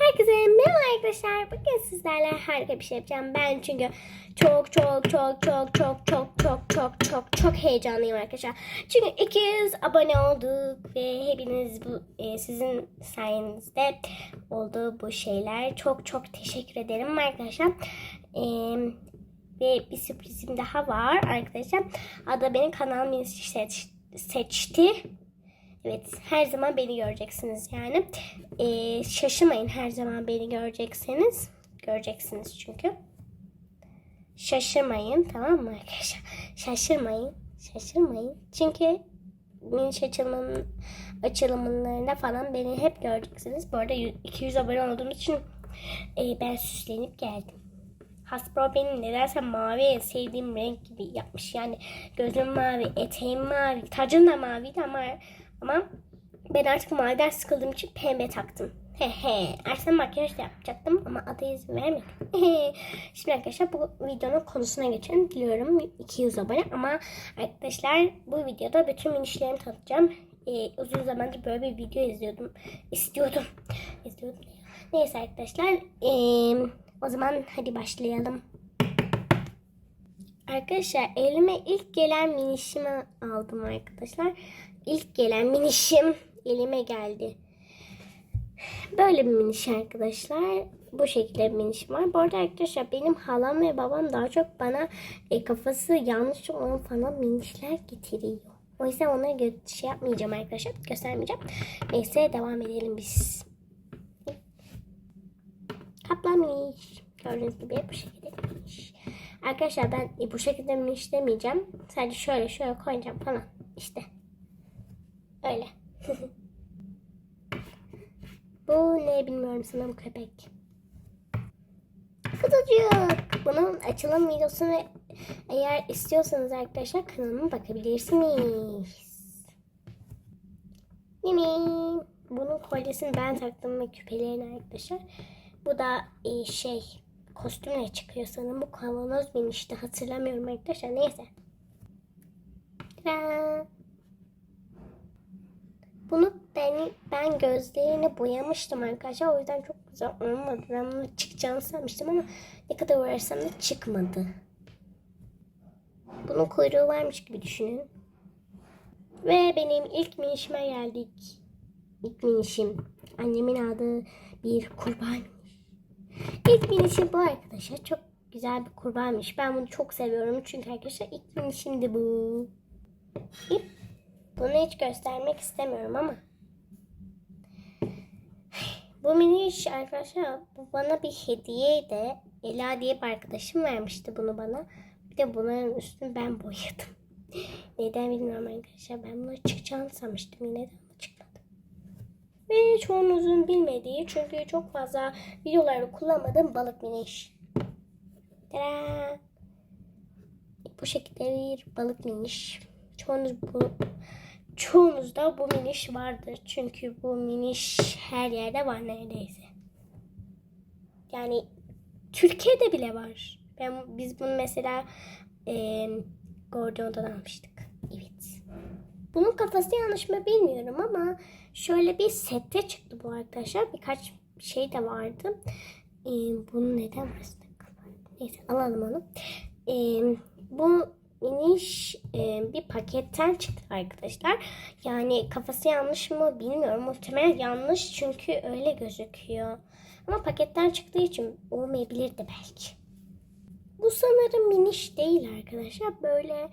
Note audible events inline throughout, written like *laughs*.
Herkese merhaba arkadaşlar. Bugün sizlerle harika bir şey yapacağım. Ben çünkü çok çok çok çok çok çok çok çok çok çok heyecanlıyım arkadaşlar. Çünkü 200 abone olduk ve hepiniz bu e, sizin sayenizde oldu bu şeyler. Çok çok teşekkür ederim arkadaşlar. E, ve bir sürprizim daha var arkadaşlar. Ada benim kanalımı seç, seçti. Evet her zaman beni göreceksiniz yani. Ee, şaşırmayın her zaman beni görecekseniz. Göreceksiniz çünkü. Şaşırmayın tamam mı arkadaşlar? *laughs* Şaşırmayın. Şaşırmayın. Çünkü miniş açılımın, açılımlarında falan beni hep göreceksiniz. Bu arada 200 abone olduğum için e, ben süslenip geldim. Hasbro benim nedense mavi en sevdiğim renk gibi yapmış. Yani gözüm mavi, eteğim mavi, tacım da maviydi ama ama ben artık maviden sıkıldığım için pembe taktım. He he. Aslında makyaj da yapacaktım ama adı izin vermedi. *laughs* Şimdi arkadaşlar bu videonun konusuna geçelim. Biliyorum 200 abone ama arkadaşlar bu videoda bütün minişlerimi tanıtacağım. Ee, uzun zamandır böyle bir video izliyordum. İstiyordum. *laughs* İstiyordum. Neyse arkadaşlar. Ee, o zaman hadi başlayalım. Arkadaşlar elime ilk gelen minişimi aldım arkadaşlar. İlk gelen minişim elime geldi. Böyle bir miniş arkadaşlar. Bu şekilde bir minişim var. Bu arada arkadaşlar benim halam ve babam daha çok bana e, kafası yanlış olan falan minişler getiriyor. O yüzden onları gö- şey yapmayacağım arkadaşlar. Göstermeyeceğim. Neyse devam edelim biz. Kaplan miniş. Gördüğünüz gibi bu şekilde miniş. Arkadaşlar ben e, bu şekilde miniş demeyeceğim. Sadece şöyle şöyle koyacağım falan. İşte. Öyle. *laughs* bu ne bilmiyorum sanırım köpek. Kutucuk. Bunun açılım videosunu eğer istiyorsanız arkadaşlar kanalıma bakabilirsiniz. Mimi. Bunun kolyesini ben taktım ve küpelerini arkadaşlar. Bu da e, şey kostümle çıkıyor sanırım. Bu kavanoz benim işte hatırlamıyorum arkadaşlar. Neyse. Ta-da! Bunu ben, ben gözlerini boyamıştım arkadaşlar. O yüzden çok güzel olmadı. Ben bunu çıkacağını sanmıştım ama ne kadar uğraşsam da çıkmadı. Bunun kuyruğu varmış gibi düşünün. Ve benim ilk minişime geldik. İlk minişim. Annemin adı bir kurbağaymış. İlk minişim bu arkadaşlar. Çok güzel bir kurbağaymış. Ben bunu çok seviyorum. Çünkü arkadaşlar ilk minişim de bu. İp. Bunu hiç göstermek istemiyorum ama. Bu miniş arkadaşlar bu bana bir hediyeydi. Ela diye bir arkadaşım vermişti bunu bana. Bir de bunların üstünü ben boyadım. *laughs* Neden bilmiyorum arkadaşlar. Ben bunu çıkacağını sanmıştım yine de ama çıkmadı. Ve çoğunuzun bilmediği çünkü çok fazla videolarda kullanmadığım balık miniş. Tada! Bu şekilde bir balık miniş. Çoğunuz bu çoğunuzda bu miniş vardır. Çünkü bu miniş her yerde var neredeyse. Yani Türkiye'de bile var. Ben biz bunu mesela e, Gordon'dan almıştık. Evet. Bunun kafası yanlış mı bilmiyorum ama şöyle bir sette çıktı bu arkadaşlar. Birkaç şey de vardı. E, bunu neden burası Neyse alalım onu. E, bu miniş e, bir paketten çıktı arkadaşlar. Yani kafası yanlış mı bilmiyorum. Muhtemelen yanlış çünkü öyle gözüküyor. Ama paketten çıktığı için olmayabilirdi belki. Bu sanırım miniş değil arkadaşlar. Böyle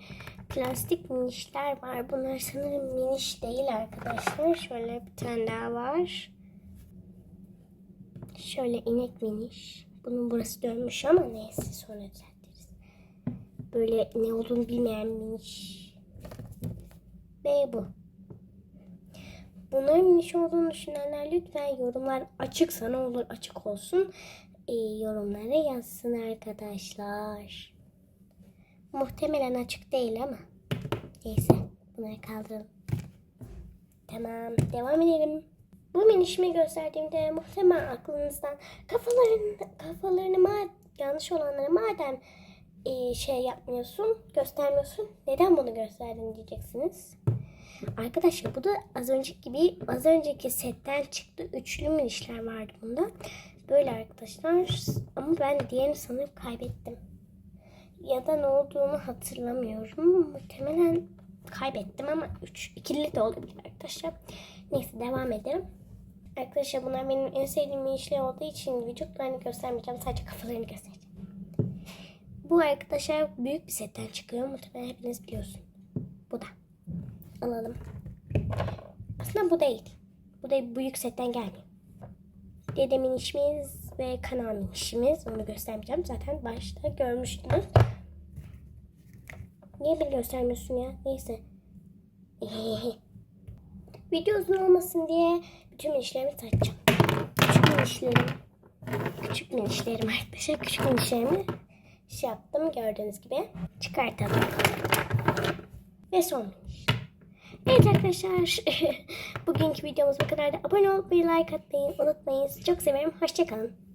plastik minişler var. Bunlar sanırım miniş değil arkadaşlar. Şöyle bir tane daha var. Şöyle inek miniş. Bunun burası dönmüş ama neyse sonra düzeltiriz. Böyle ne olduğunu bilmeyen miniş. Ve bu. Bunların miniş olduğunu düşünenler lütfen yorumlar açıksa ne olur açık olsun. E, yorumlara yazsın arkadaşlar. Muhtemelen açık değil ama. Neyse bunları kaldıralım. Tamam devam edelim. Bu minişimi gösterdiğimde muhtemelen aklınızdan kafalarını, kafalarını ma yanlış olanları madem e, şey yapmıyorsun, göstermiyorsun. Neden bunu gösterdin diyeceksiniz. Arkadaşlar bu da az önceki gibi az önceki setten çıktı. Üçlü minişler vardı bunda. Böyle arkadaşlar ama ben diğerini sanırım kaybettim. Ya da ne olduğunu hatırlamıyorum. Muhtemelen kaybettim ama 3 ikili de olabilir arkadaşlar. Neyse devam edelim. Arkadaşlar bunlar benim en sevdiğim minişler olduğu için vücutlarını göstermeyeceğim. Sadece kafalarını göstereceğim. Bu arkadaşlar büyük bir setten çıkıyor. Muhtemelen hepiniz biliyorsun. Bu da. Alalım. Aslında bu değil. Bu da büyük setten gelmiyor. Dede minişimiz ve kanal minişimiz. Onu göstermeyeceğim. Zaten başta görmüştünüz. Niye beni göstermiyorsun ya? Neyse. *laughs* Video uzun olmasın diye bütün minişlerimi saçacağım. Küçük minişlerim. Küçük minişlerim arkadaşlar. Küçük minişlerimi şey yaptım gördüğünüz gibi. Çıkartalım. Ve son miniş. Evet arkadaşlar. *laughs* Bugünkü videomuz bu kadar da abone olmayı, like atmayı unutmayın. Çok severim. Hoşçakalın.